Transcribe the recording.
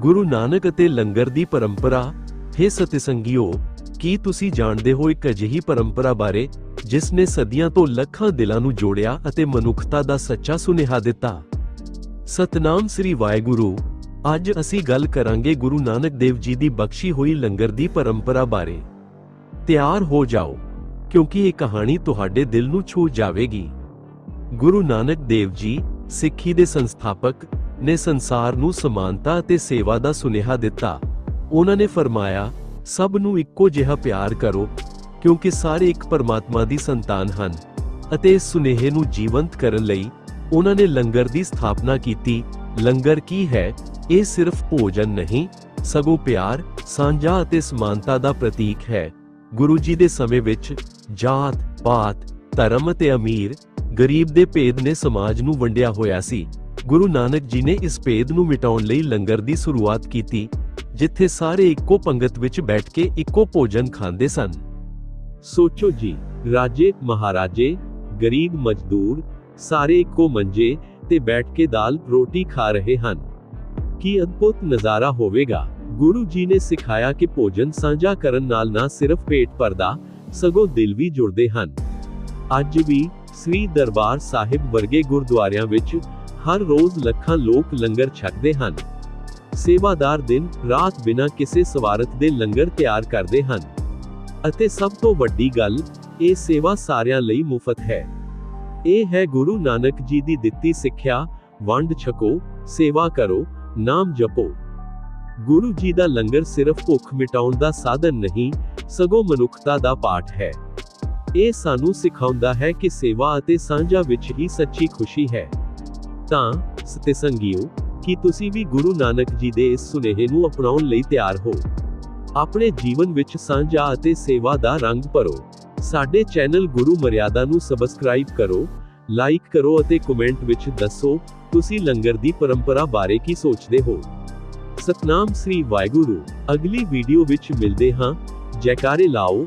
ਗੁਰੂ ਨਾਨਕ ਅਤੇ ਲੰਗਰ ਦੀ ਪਰੰਪਰਾ, ਹੈ ਸਤਿਸੰਗਿਓ, ਕੀ ਤੁਸੀਂ ਜਾਣਦੇ ਹੋ ਇੱਕ ਅਜਿਹੀ ਪਰੰਪਰਾ ਬਾਰੇ, ਜਿਸ ਨੇ ਸਦੀਆਂ ਤੋਂ ਲੱਖਾਂ ਦਿਲਾਂ ਨੂੰ ਜੋੜਿਆ ਅਤੇ ਮਨੁੱਖਤਾ ਦਾ ਸੱਚਾ ਸੁਨੇਹਾ ਦਿੱਤਾ? ਸਤਨਾਮ ਸ੍ਰੀ ਵਾਹਿਗੁਰੂ, ਅੱਜ ਅਸੀਂ ਗੱਲ ਕਰਾਂਗੇ ਗੁਰੂ ਨਾਨਕ ਦੇਵ ਜੀ ਦੀ ਬਖਸ਼ੀ ਹੋਈ ਲੰਗਰ ਦੀ ਪਰੰਪਰਾ ਬਾਰੇ। ਤਿਆਰ ਹੋ ਜਾਓ, ਕਿਉਂਕਿ ਇਹ ਕਹਾਣੀ ਤੁਹਾਡੇ ਦਿਲ ਨੂੰ ਛੂ ਜਾਵੇਗੀ। ਗੁਰੂ ਨਾਨਕ ਦੇਵ ਜੀ ਸਿੱਖੀ ਦੇ ਸੰਸਥਾਪਕ ਨੇ ਸੰਸਾਰ ਨੂੰ ਸਮਾਨਤਾ ਅਤੇ ਸੇਵਾ ਦਾ ਸੁਨੇਹਾ ਦਿੱਤਾ। ਉਹਨਾਂ ਨੇ ਫਰਮਾਇਆ, ਸਭ ਨੂੰ ਇੱਕੋ ਜਿਹਾ ਪਿਆਰ ਕਰੋ, ਕਿਉਂਕਿ ਸਾਰੇ ਇੱਕ ਪਰਮਾਤਮਾ ਦੀ ਸੰਤਾਨ ਹਨ ਅਤੇ ਇਸ ਸੁਨੇਹੇ ਨੂੰ ਜੀਵੰਤ ਕਰਨ ਲਈ ਉਹਨਾਂ ਨੇ ਲੰਗਰ ਦੀ ਸਥਾਪਨਾ ਕੀਤੀ। ਲੰਗਰ ਕੀ ਹੈ? ਇਹ ਸਿਰਫ ਭੋਜਨ ਨਹੀਂ, ਸਗੋਂ ਪਿਆਰ, ਸਾਂਝਾ ਅਤੇ ਸਮਾਨਤਾ ਦਾ ਪ੍ਰਤੀਕ ਹੈ। ਗੁਰੂ ਜੀ ਦੇ ਸਮੇਂ ਵਿੱਚ ਜਾਤ, ਪਾਤ, ਧਰਮ ਅਤੇ ਅਮੀਰ ਗਰੀਬ ਦੇ ਭੇਦ ਨੇ ਸਮਾਜ ਨੂੰ ਵੰਡਿਆ ਹੋਇਆ ਸੀ। ਗੁਰੂ ਨਾਨਕ ਜੀ ਨੇ ਇਸ ਭੇਦ ਨੂੰ ਮਿਟਾਉਣ ਲਈ ਲੰਗਰ ਦੀ ਸ਼ੁਰੂਆਤ ਕੀਤੀ, ਜਿੱਥੇ ਸਾਰੇ ਇੱਕੋ ਪੰਗਤ ਵਿੱਚ ਬੈਠ ਕੇ ਇੱਕੋ ਭੋਜਨ ਖਾਂਦੇ ਸਨ। ਸੋਚੋ ਜੀ, ਰਾਜੇ, ਮਹਾਰਾਜੇ, ਗਰੀਬ, ਮਜ਼ਦੂਰ, ਸਾਰੇ ਇੱਕੋ ਮੰਜੇ ਤੇ ਬੈਠ ਕੇ ਦਾਲ, ਰੋਟੀ ਖਾ ਰਹੇ ਹਨ। ਕੀ ਅਦਭੁਤ ਨਜ਼ਾਰਾ ਹੋਵੇਗਾ। ਗੁਰੂ ਜੀ ਨੇ ਸਿਖਾਇਆ ਕਿ ਭੋਜਨ ਸਾਂਝਾ ਕਰਨ ਨਾਲ ਨਾ ਸਿਰਫ ਪੇਟ ਭਰਦਾ, ਸਗੋਂ ਦਿਲ ਵੀ ਜੁੜਦੇ ਹਨ। ਅੱਜ ਵੀ ਸ੍ਰੀ ਦਰਬਾਰ ਸਾਹਿਬ ਵਰਗੇ ਗੁਰਦੁਆਰਿਆਂ ਵਿੱਚ ਹਰ ਰੋਜ਼ ਲੱਖਾਂ ਲੋਕ ਲੰਗਰ ਛਕਦੇ ਹਨ। ਸੇਵਾਦਾਰ ਦਿਨ ਰਾਤ ਬਿਨਾਂ ਕਿਸੇ ਸਵਾਰਥ ਦੇ ਲੰਗਰ ਤਿਆਰ ਕਰਦੇ ਹਨ। ਅਤੇ ਸਭ ਤੋਂ ਵੱਡੀ ਗੱਲ, ਇਹ ਸੇਵਾ ਸਾਰਿਆਂ ਲਈ ਮੁਫਤ ਹੈ। ਇਹ ਹੈ ਗੁਰੂ ਨਾਨਕ ਜੀ ਦੀ ਦਿੱਤੀ ਸਿੱਖਿਆ, ਵੰਡ ਛਕੋ, ਸੇਵਾ ਕਰੋ, ਨਾਮ ਜਪੋ। ਗੁਰੂ ਜੀ ਦਾ ਲੰਗਰ ਸਿਰਫ ਭੁੱਖ ਮਿਟਾਉਣ ਦਾ ਸਾਧਨ ਨਹੀਂ, ਸਗੋਂ ਮਨੁੱਖਤਾ ਦਾ ਪਾਠ ਹੈ। ਇਹ ਸਾਨੂੰ ਸਿਖਾਉਂਦਾ ਹੈ ਕਿ ਸੇਵਾ ਅਤੇ ਸਾਂਝਾ ਵਿੱਚ ਹੀ ਸੱਚੀ ਖੁਸ਼ੀ ਹੈ। ਤਾਂ ਸਤੇ ਕੀ ਤੁਸੀਂ ਵੀ ਗੁਰੂ ਨਾਨਕ ਜੀ ਦੇ ਇਸ ਸੁਨੇਹੇ ਨੂੰ ਅਪਣਾਉਣ ਲਈ ਤਿਆਰ ਹੋ? ਆਪਣੇ ਜੀਵਨ ਵਿੱਚ ਸਾਂਝਾ ਅਤੇ ਸੇਵਾ ਦਾ ਰੰਗ ਭਰੋ। ਸਾਡੇ ਚੈਨਲ ਗੁਰੂ ਮਰਿਆਦਾ ਨੂੰ ਸਬਸਕ੍ਰਾਈਬ ਕਰੋ, ਲਾਈਕ ਕਰੋ ਅਤੇ ਕਮੈਂਟ ਵਿੱਚ ਦੱਸੋ, ਤੁਸੀਂ ਲੰਗਰ ਦੀ ਪਰੰਪਰਾ ਬਾਰੇ ਕੀ ਸੋਚਦੇ ਹੋ? ਸਤਨਾਮ ਸ੍ਰੀ ਵਾਹਿਗੁਰੂ, ਅਗਲੀ ਵੀਡੀਓ ਵਿੱਚ ਮਿਲਦੇ ਹਾਂ। ਜੈਕਾਰੇ ਲਾਓ